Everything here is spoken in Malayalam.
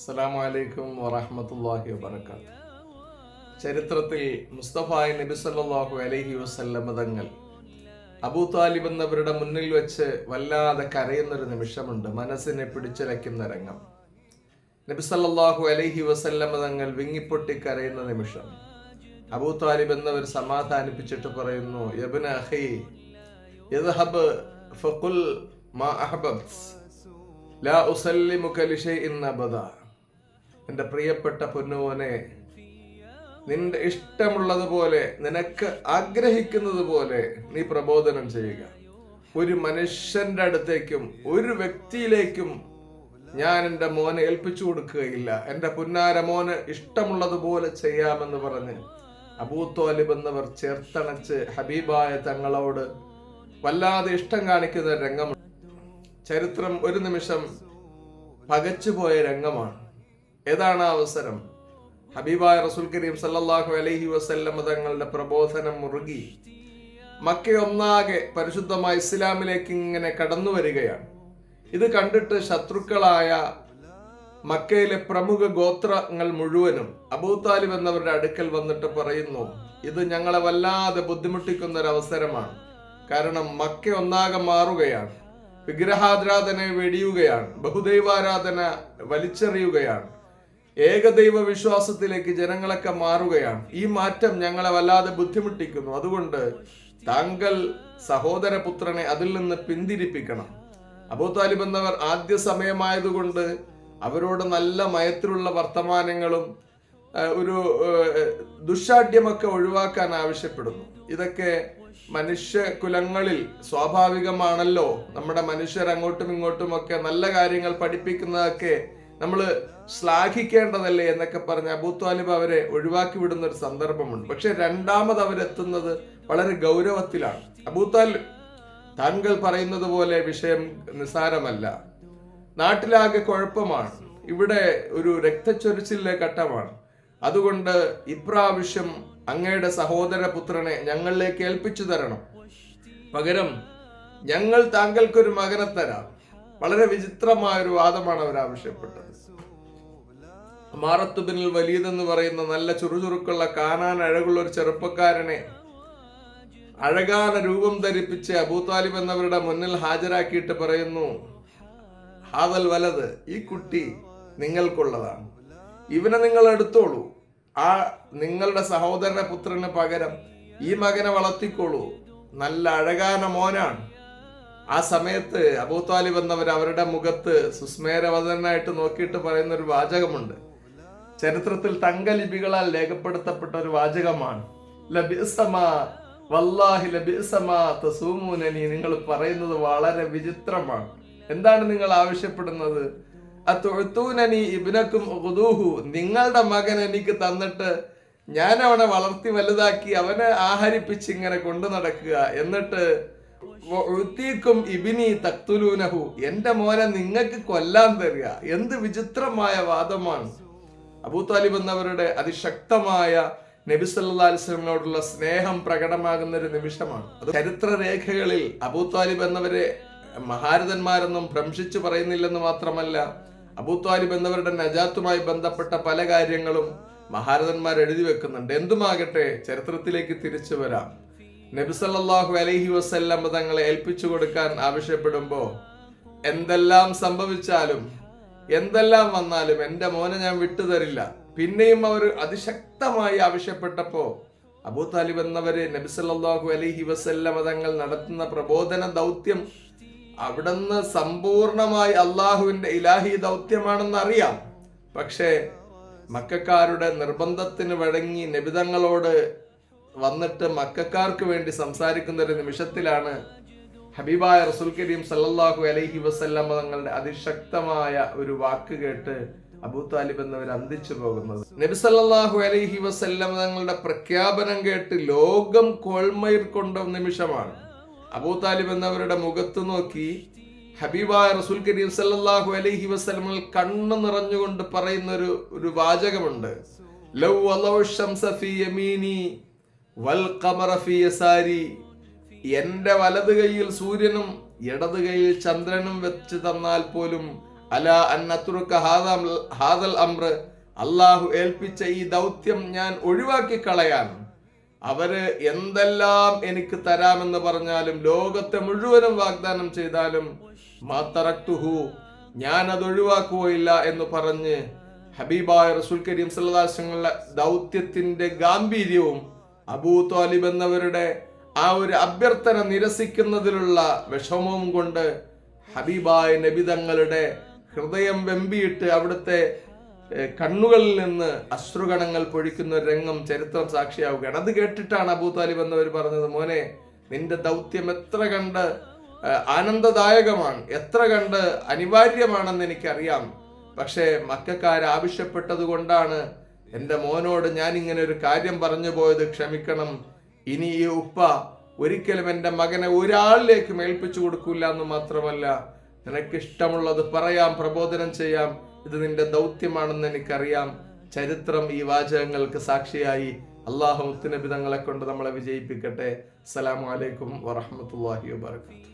അസ്സലാമു വലൈക്കും വറഹ്മത്തുള്ളാഹി വബറകാത്ത് ചരിത്രത്തിൽ മുസ്തഫ നബി സല്ലല്ലാഹു അലൈഹി വസല്ലം തങ്ങൾ അബൂ താലിബ് എന്നവരുടെ മുന്നിൽ വെച്ച് വല്ലാതെ കരയുന്നൊരു നിമിഷമുണ്ട്. മനസ്സിനെ പിടിച്ചലയ്ക്കുന്ന രംഗം. നബി സല്ലാഹു അലൈഹി വസല്ലം തങ്ങൾ വിങ്ങിപ്പൊട്ടി കരയുന്ന നിമിഷം അബൂ താലിബ് എന്നവർ സമാധാനിപ്പിച്ചിട്ട് പറയുന്നു യദ്ഹബ് ഫഖുൽ മാ അഹബബ്ത് ലാ ഉസല്ലിമുക ഇന്ന അബദാ. എന്റെ പ്രിയപ്പെട്ട പൊന്നുമോനെ നിന്റെ ഇഷ്ടമുള്ളതുപോലെ നിനക്ക് ആഗ്രഹിക്കുന്നത് പോലെ നീ പ്രബോധനം ചെയ്യുക. ഒരു മനുഷ്യന്റെ അടുത്തേക്കും ഒരു വ്യക്തിയിലേക്കും ഞാൻ എന്റെ മോനെ ഏൽപ്പിച്ചു കൊടുക്കുകയില്ല. എന്റെ പുന്നാര മോന് ഇഷ്ടമുള്ളതുപോലെ ചെയ്യാമെന്ന് പറഞ്ഞ് അബൂ തോലിബ് എന്നവർ ചേർത്തണച്ച് ഹബീബായ തങ്ങളോട് വല്ലാതെ ഇഷ്ടം കാണിക്കുന്ന രംഗം. ചരിത്രം ഒരു നിമിഷം പകച്ചുപോയ രംഗമാണ്. ഏതാണ് അവസരം? ഹബീബായ റസുൽ കരീം സല്ലാഹു അലൈഹി വസല്ലം തങ്ങളുടെ പ്രബോധനം മുറുകി മക്ക ഒന്നാകെ പരിശുദ്ധമായ ഇസ്ലാമിലേക്ക് ഇങ്ങനെ കടന്നു വരികയാണ്. ഇത് കണ്ടിട്ട് ശത്രുക്കളായ മക്കയിലെ പ്രമുഖ ഗോത്രങ്ങൾ മുഴുവനും അബൂ താലിബ് എന്നവരുടെ അടുക്കൽ വന്നിട്ട് പറയുന്നു ഇത് ഞങ്ങളെ വല്ലാതെ ബുദ്ധിമുട്ടിക്കുന്ന ഒരു അവസരമാണ് കാരണം മക്ക ഒന്നാകെ മാറുകയാണ് വിഗ്രഹാരാധന വെടിയുകയാണ് ബഹുദൈവാരാധന വലിച്ചെറിയുകയാണ്. ഏകദൈവ വിശ്വാസത്തിലേക്ക് ജനങ്ങളൊക്കെ മാറുകയാണ്. ഈ മാറ്റം ഞങ്ങളെ വല്ലാതെ ബുദ്ധിമുട്ടിക്കുന്നു. അതുകൊണ്ട് താങ്കൾ സഹോദരപുത്രനെ അതിൽ നിന്ന് പിന്തിരിപ്പിക്കണം. അബൂ താലിബ് എന്നവർ ആദ്യ സമയമായതുകൊണ്ട് അവരോട് നല്ല മയത്തിലുള്ള വർത്തമാനങ്ങളും ഒരു ദുഷാഢ്യമൊക്കെ ഒഴിവാക്കാൻ ആവശ്യപ്പെടുന്നു. ഇതൊക്കെ മനുഷ്യ കുലങ്ങളിൽ സ്വാഭാവികമാണല്ലോ. നമ്മുടെ മനുഷ്യർ അങ്ങോട്ടും ഇങ്ങോട്ടും ഒക്കെ നല്ല കാര്യങ്ങൾ പഠിപ്പിക്കുന്നതൊക്കെ നമ്മൾ ശ്ലാഘിക്കേണ്ടതല്ലേ എന്നൊക്കെ പറഞ്ഞ് അബൂ താലിബ് അവരെ ഒഴിവാക്കി വിടുന്ന ഒരു സന്ദർഭമുണ്ട്. പക്ഷെ രണ്ടാമത് അവരെത്തുന്നത് വളരെ ഗൗരവത്തിലാണ്. അബൂ താലിബ് താങ്കൾ പറയുന്നത് പോലെ വിഷയം നിസാരമല്ല. നാട്ടിലാകെ കുഴപ്പമാണ്. ഇവിടെ ഒരു രക്തച്ചൊരിച്ചിലെ ഘട്ടമാണ്. അതുകൊണ്ട് ഇപ്രാവശ്യം അങ്ങയുടെ സഹോദര പുത്രനെ ഞങ്ങളിലേക്ക് ഏൽപ്പിച്ചു തരണം. പകരം ഞങ്ങൾ താങ്കൾക്കൊരു മകനെ തരാം. വളരെ വിചിത്രമായ ഒരു വാദമാണ് അവർ ആവശ്യപ്പെട്ടത്. മാറത്തുബിനിൽ വലിയതെന്ന് പറയുന്ന നല്ല ചുറുചുറുക്കുള്ള കാണാൻ അഴകുള്ള ഒരു ചെറുപ്പക്കാരനെ അഴകാന രൂപം ധരിപ്പിച്ച് അബൂതാലിബ് എന്നവരുടെ മുന്നിൽ ഹാജരാക്കിയിട്ട് പറയുന്നു ഹാദൽ വലത് ഈ കുട്ടി നിങ്ങൾക്കുള്ളതാണ്. ഇവനെ നിങ്ങൾ എടുത്തോളൂ. ആ നിങ്ങളുടെ സഹോദരന്റെ പുത്രന് പകരം ഈ മകനെ വളർത്തിക്കോളൂ. നല്ല അഴകാന മോനാണ്. ആ സമയത്ത് അബൂതാലിബ് എന്നവർ അവരുടെ മുഖത്ത് സുസ്മേരവതനായിട്ട് നോക്കിയിട്ട് പറയുന്ന ഒരു വാചകമുണ്ട്. ചരിത്രത്തിൽ തങ്കലിപികളാൽ രേഖപ്പെടുത്തപ്പെട്ട ഒരു വാചകമാണ്. വല്ലാഹി നിങ്ങൾ പറയുന്നത് വളരെ വിചിത്രമാണ്. എന്താണ് നിങ്ങൾ ആവശ്യപ്പെടുന്നത്? അതൊഴുത്തൂനനി ഇബിനക്കും നിങ്ങളുടെ മകൻ എനിക്ക് തന്നിട്ട് ഞാൻ അവനെ വളർത്തി വലുതാക്കി അവനെ ആഹരിപ്പിച്ച് ഇങ്ങനെ കൊണ്ടു നടക്കുക. എന്നിട്ട് തക്തുലൂനഹു. എന്റെ മോനെ നിങ്ങൾക്ക് കൊല്ലാൻ തരിക. എന്ത് വിചിത്രമായ വാദമാണ്. അബൂ താലിബ് എന്നവരുടെ അതിശക്തമായ നബി സല്ലാ സ്നേഹം പ്രകടമാകുന്ന ഒരു നിമിഷമാണ്. അത് ചരിത്രരേഖകളിൽ അബൂ താലിബ് എന്നവരെ മഹാരഥന്മാരെന്നും ഭ്രംശിച്ചു പറയുന്നില്ലെന്ന് മാത്രമല്ല അബൂ താലിബ് എന്നവരുടെ നജാത്തുമായി ബന്ധപ്പെട്ട പല കാര്യങ്ങളും മഹാരഥന്മാർ എഴുതി വെക്കുന്നുണ്ട്. എന്തുമാകട്ടെ ചരിത്രത്തിലേക്ക് തിരിച്ചു വരാം. നബി സല്ലല്ലാഹു അലൈഹി വസല്ലം തങ്ങളെ ഏൽപ്പിച്ചു കൊടുക്കാൻ ആവശ്യപ്പെടുമ്പോ എന്തെല്ലാം സംഭവിച്ചാലും എന്തെല്ലാം വന്നാലും എന്റെ മോനെ ഞാൻ വിട്ടുതരില്ല പിന്നെയും അവർ അതിശക്തമായി ആവശ്യപ്പെട്ടപ്പോ അബൂ താലിബ് എന്നവര് നബിസല്ലാഹു അലൈഹി വസല്ലം തങ്ങൾ നടത്തുന്ന പ്രബോധന ദൗത്യം അവിടുന്ന് സമ്പൂർണമായി അള്ളാഹുവിന്റെ ഇലാഹി ദൗത്യമാണെന്ന് അറിയാം. പക്ഷേ മക്കാരുടെ നിർബന്ധത്തിന് വഴങ്ങി നബിതങ്ങളോട് വന്നിട്ട് മക്കാർക്ക് വേണ്ടി സംസാരിക്കുന്ന ഒരു നിമിഷത്തിലാണ് ഹബീബായ റസുൽ കരീം സല്ലാഹു അലൈഹി വസല്ലം തങ്ങളുടെ അതിശക്തമായ ഒരു വാക്ക് കേട്ട് അബൂ താലിബ് എന്നവർ അന്തിച്ചു പോകുന്നത്. നബി സല്ലാഹു അലൈഹി വസല്ലം തങ്ങളുടെ പ്രഖ്യാപനം കേട്ട് ലോകം കോൾമയിൽ കൊണ്ട നിമിഷമാണ്. അബൂ താലിബ് എന്നവരുടെ മുഖത്ത് നോക്കി ഹബീബായ റസുൽ കരീം സല്ലാഹു അലൈഹി വസ്ലമൽ കണ്ണു നിറഞ്ഞുകൊണ്ട് പറയുന്ന ഒരു ഒരു വാചകമുണ്ട്. ലൗ വൽ കമറഫി യസാരി വലത് കൈയിൽ സൂര്യനും ഇടത് കൈയിൽ ചന്ദ്രനും വെച്ച് തന്നാൽ പോലും അല അന്നത്തുറുക്ക ഹാദൽ അമ്ര അള്ളാഹു ഏൽപ്പിച്ച ഈ ദൗത്യം ഞാൻ ഒഴിവാക്കി കളയാൻ അവർ എന്തെല്ലാം എനിക്ക് തരാമെന്ന് പറഞ്ഞാലും ലോകത്തെ മുഴുവനും വാഗ്ദാനം ചെയ്താലും മാത്തറക്തുഹു ഞാൻ അത് ഒഴിവാക്കുകയില്ല എന്ന് പറഞ്ഞ് ഹബീബായ റസൂൽ കരീം സല്ലാസങ്ങളുടെ ദൗത്യത്തിന്റെ ഗാംഭീര്യവും അബൂ താലിബ് എന്നവരുടെ ആ ഒരു അഭ്യർത്ഥന നിരസിക്കുന്നതിലുള്ള വിഷമവും കൊണ്ട് ഹബീബായ നബി തങ്ങളുടെ ഹൃദയം വെമ്പിയിട്ട് അവിടുത്തെ കണ്ണുകളിൽ നിന്ന് അശ്രുഗണങ്ങൾ പൊഴിക്കുന്ന ഒരു രംഗം ചരിത്രം സാക്ഷിയാവുകയാണ്. അത് കേട്ടിട്ടാണ് അബൂ താലിബ് എന്നവർ പറഞ്ഞത് മോനെ നിന്റെ ദൗത്യം എത്ര കണ്ട് ആനന്ദദായകമാണ് എത്ര കണ്ട് അനിവാര്യമാണെന്ന് എനിക്കറിയാം. പക്ഷേ മക്കാർ ആവശ്യപ്പെട്ടത് കൊണ്ടാണ് എന്റെ മോനോട് ഞാൻ ഇങ്ങനെ ഒരു കാര്യം പറഞ്ഞു പോയത് ക്ഷമിക്കണം. ഇനി ഈ ഉപ്പ ഒരിക്കലും എന്റെ മകനെ ഒരാളിലേക്ക് ഏൽപ്പിച്ചു കൊടുക്കില്ല എന്ന് മാത്രമല്ല നിനക്ക് ഇഷ്ടമുള്ളത് പറയാം പ്രബോധനം ചെയ്യാം. ഇത് നിന്റെ ദൗത്യമാണെന്ന് എനിക്കറിയാം. ചരിത്രം ഈ വാചകങ്ങൾക്ക് സാക്ഷിയായി. അള്ളാഹു മുത്തുനബി തങ്ങളെ കൊണ്ട് നമ്മളെ വിജയിപ്പിക്കട്ടെ. അസ്സലാമലൈക്കും വറഹമത്തല്ലാഹി വാബർക്കാത്തു